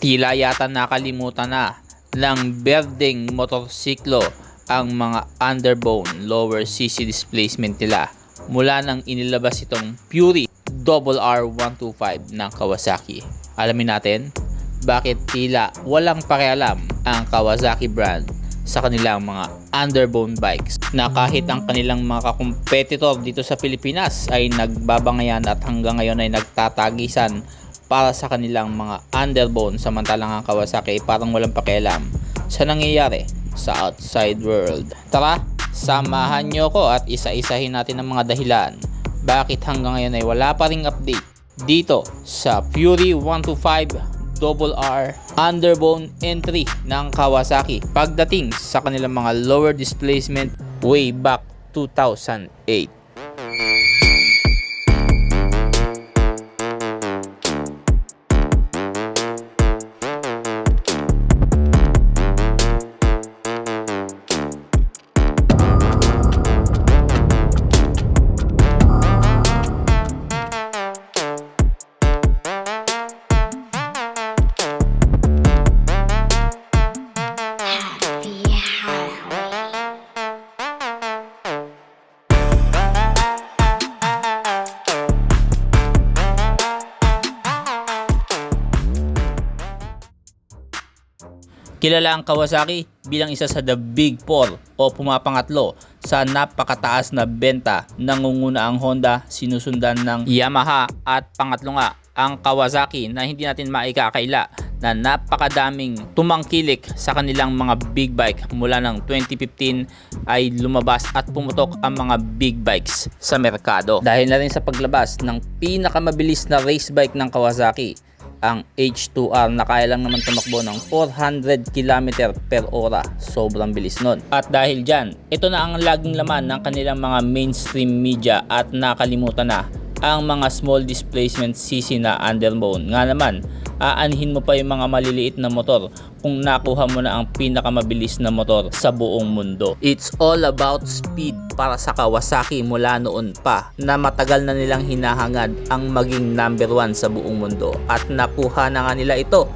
Tila yata nakalimutan na ng berdeng motorsiklo ang mga underbone lower CC displacement nila mula nang inilabas itong Fury RR125 ng Kawasaki. Alamin natin bakit tila walang pakialam ang Kawasaki brand sa kanilang mga underbone bikes na kahit ang kanilang mga competitor dito sa Pilipinas ay nagbabangayan at hanggang ngayon ay nagtatagisan para sa kanilang mga underbone samantalang ang Kawasaki parang walang pakialam sa nangyayari sa outside world. Tara, samahan nyo ko at isa-isahin natin ang mga dahilan bakit hanggang ngayon ay wala pa ring update dito sa Fury 125 Double R underbone entry ng Kawasaki pagdating sa kanilang mga lower displacement way back 2008. Kilala ang Kawasaki bilang isa sa the Big Four o pumapangatlo sa napakataas na benta. Nangunguna ang Honda, sinusundan ng Yamaha at pangatlo nga ang Kawasaki na hindi natin maikakaila na napakadaming tumangkilik sa kanilang mga big bike mula ng 2015 ay lumabas at pumutok ang mga big bikes sa merkado. Dahil na rin sa paglabas ng pinakamabilis na race bike ng Kawasaki ang H2R na kaya lang naman tumakbo ng 400 km per ora. Sobrang bilis nun. At dahil dyan, ito na ang laging laman ng kanilang mga mainstream media at nakalimutan na ang mga small displacement CC na underbone. Nga naman, aanhin mo pa yung mga maliliit na motor kung nakuha mo na ang pinakamabilis na motor sa buong mundo. It's all about speed para sa Kawasaki mula noon pa na matagal na nilang hinahangad ang maging number one sa buong mundo at nakuha na nga nila ito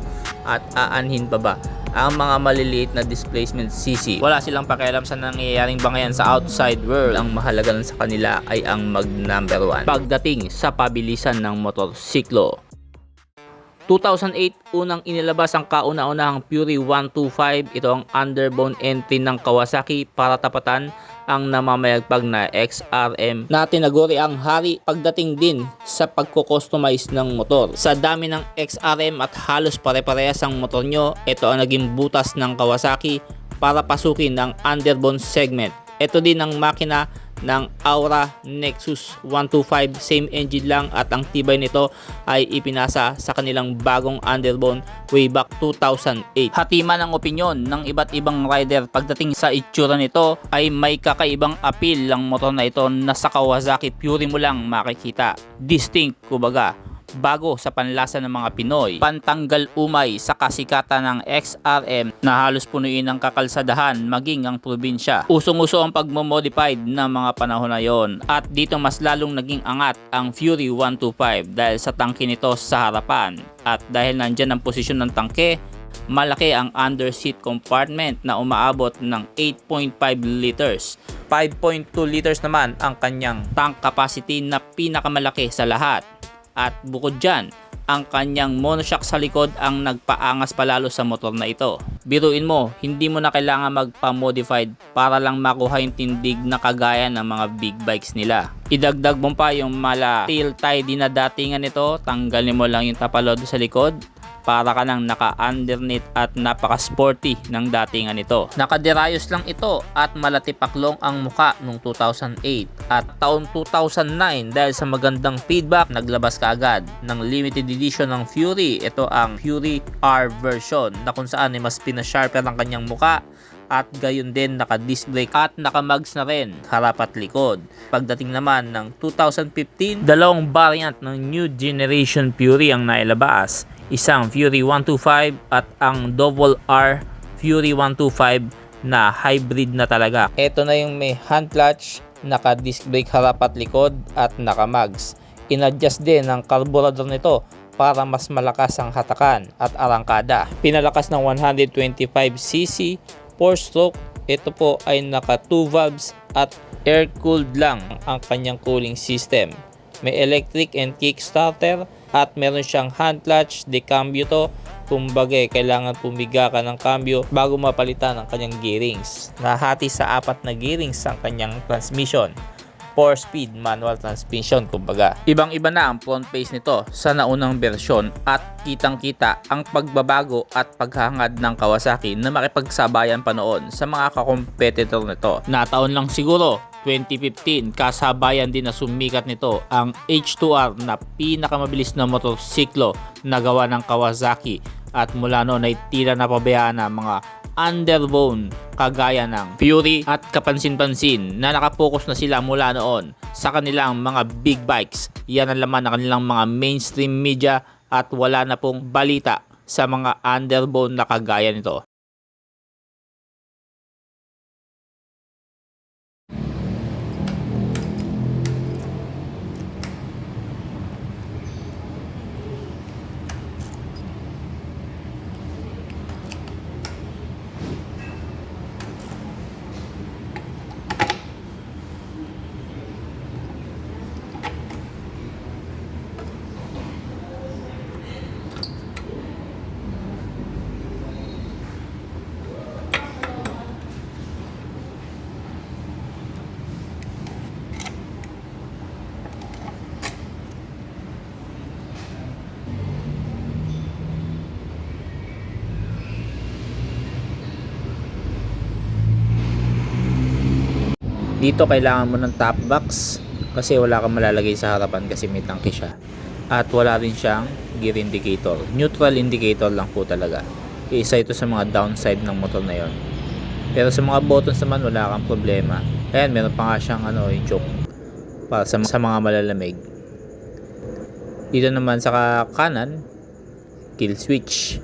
at aanhin pa ba ang mga maliliit na displacement CC. Wala silang pakialam sa nangyayaring bangayan sa outside world. Ang mahalaga lang sa kanila ay ang mag number one. Pagdating sa pabilisan ng motorsiklo, 2008, unang inilabas ang kauna-unahang Fury 125. Ito ang underbone entry ng Kawasaki para tapatan ang namamayagpag na XRM na tinaguri ang hari pagdating din sa pagko-customize ng motor. Sa dami ng XRM at halos pare-parehas ang motor nyo, ito ang naging butas ng Kawasaki para pasukin ang underbone segment. Ito din ang makina ng Aura Nexus 125 same engine lang at ang tibay nito ay ipinasa sa kanilang bagong underbone way back 2008. Hatiman ang opinyon ng iba't ibang rider pagdating sa itsura nito ay may kakaibang appeal ang motor na ito na sa Kawasaki Fury mo lang makikita. Distinct kumbaga bago sa panlasa ng mga Pinoy. Pantanggal umay sa kasikatan ng XRM na halos punuin ang kakalsadahan maging ang probinsya. Usong-uso ang pagmamodified ng mga panahon na yon at dito mas lalong naging angat ang Fury 125 dahil sa tangke nito sa harapan at dahil nandyan ang posisyon ng tangke malaki ang underseat compartment na umaabot ng 8.5 liters. 5.2 liters naman ang kanyang tank capacity na pinakamalaki sa lahat. At bukod dyan, ang kanyang monoshock sa likod ang nagpaangas palalo sa motor na ito. Biruin mo, hindi mo na kailangan magpa-modified para lang makuha yung tindig na kagaya ng mga big bikes nila. Idagdag mo pa yung mala steel tidy na datingan nito, tanggalin mo lang yung tapalodo sa likod para ka nang naka-underneath at napaka-sporty ng datingan nito. Nakaderayos lang ito at malatipaklong ang muka noong 2008 at taon 2009 dahil sa magandang feedback naglabas kaagad ng limited edition ng Fury. Ito ang Fury R version na kung saan ay mas pinasharper ang kanyang muka at gayon din naka disc brake at naka mags na rin harap at likod. Pagdating naman ng 2015, dalawang variant ng new generation Fury ang nailabas. Isang Fury 125 at ang Double R Fury 125 na hybrid na talaga. Ito na yung may hand clutch, naka disc brake harap at likod at naka mags. Inadjust din ang carburetor nito para mas malakas ang hatakan at arangkada. Pinalakas ng 125cc 4-stroke, ito po ay naka 2 valves at air-cooled lang ang kanyang cooling system. May electric and kick starter at meron siyang hand clutch, decambio to. Kumbaga, eh, kailangan pumiga ka ng cambio bago mapalitan ang kanyang gearings. Nahati sa apat na gearings ang kanyang transmission. 4-speed manual transmission kumbaga. Ibang-iba na ang front face nito sa naunang bersyon at kitang-kita ang pagbabago at paghangad ng Kawasaki na makipagsabayan pa noon sa mga kakompetitor nito. Nataon lang siguro 2015 kasabayan din na sumikat nito ang H2R na pinakamabilis na motorsiklo na gawa ng Kawasaki at mula noon ay tila napabayaan na mga underbone kagaya ng Fury at kapansin-pansin na nakapokus na sila mula noon sa kanilang mga big bikes. Yan ang laman ng kanilang mga mainstream media at wala na pong balita sa mga underbone na kagaya nito. Dito kailangan mo ng top box kasi wala kang malalagay sa harapan kasi may tangke siya. At wala rin siyang gear indicator. Neutral indicator lang po talaga. Isa ito sa mga downside ng motor na yon. Pero sa mga buttons naman wala kang problema. Ayan, meron pa nga siyang ano, yung choke para sa, sa mga malalamig. Dito naman sa kanan, kill switch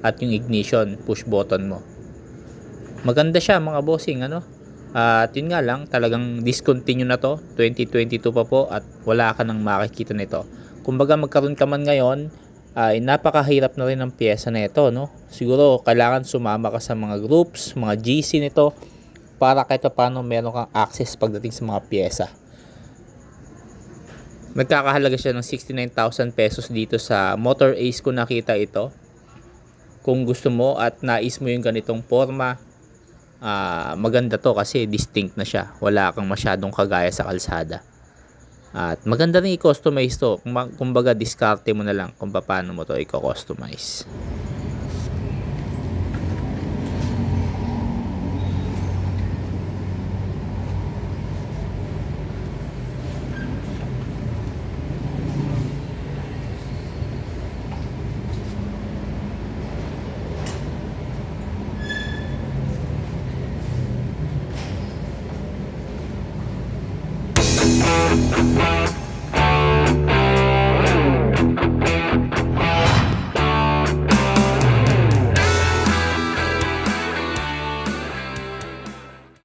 at yung ignition push button mo. Maganda siya mga bossing ano. At yun nga lang, talagang discontinue na to. 2022 pa po at wala ka nang makikita nito. Kumbaga magkaroon ka man ngayon, ay napakahirap na rin ang pyesa na ito. No? Siguro kailangan sumama ka sa mga groups, mga GC nito para kahit pa paano meron kang access pagdating sa mga pyesa. Nagkakahalaga siya ng 69,000 pesos dito sa Motor Ace ko nakita ito. Kung gusto mo at nais mo yung ganitong forma, ah, maganda to kasi distinct na siya. Wala kang masyadong kagaya sa kalsada. At maganda rin i-customize to. Kumba- Kumbaga, diskarte mo na lang kung paano mo to i-customize.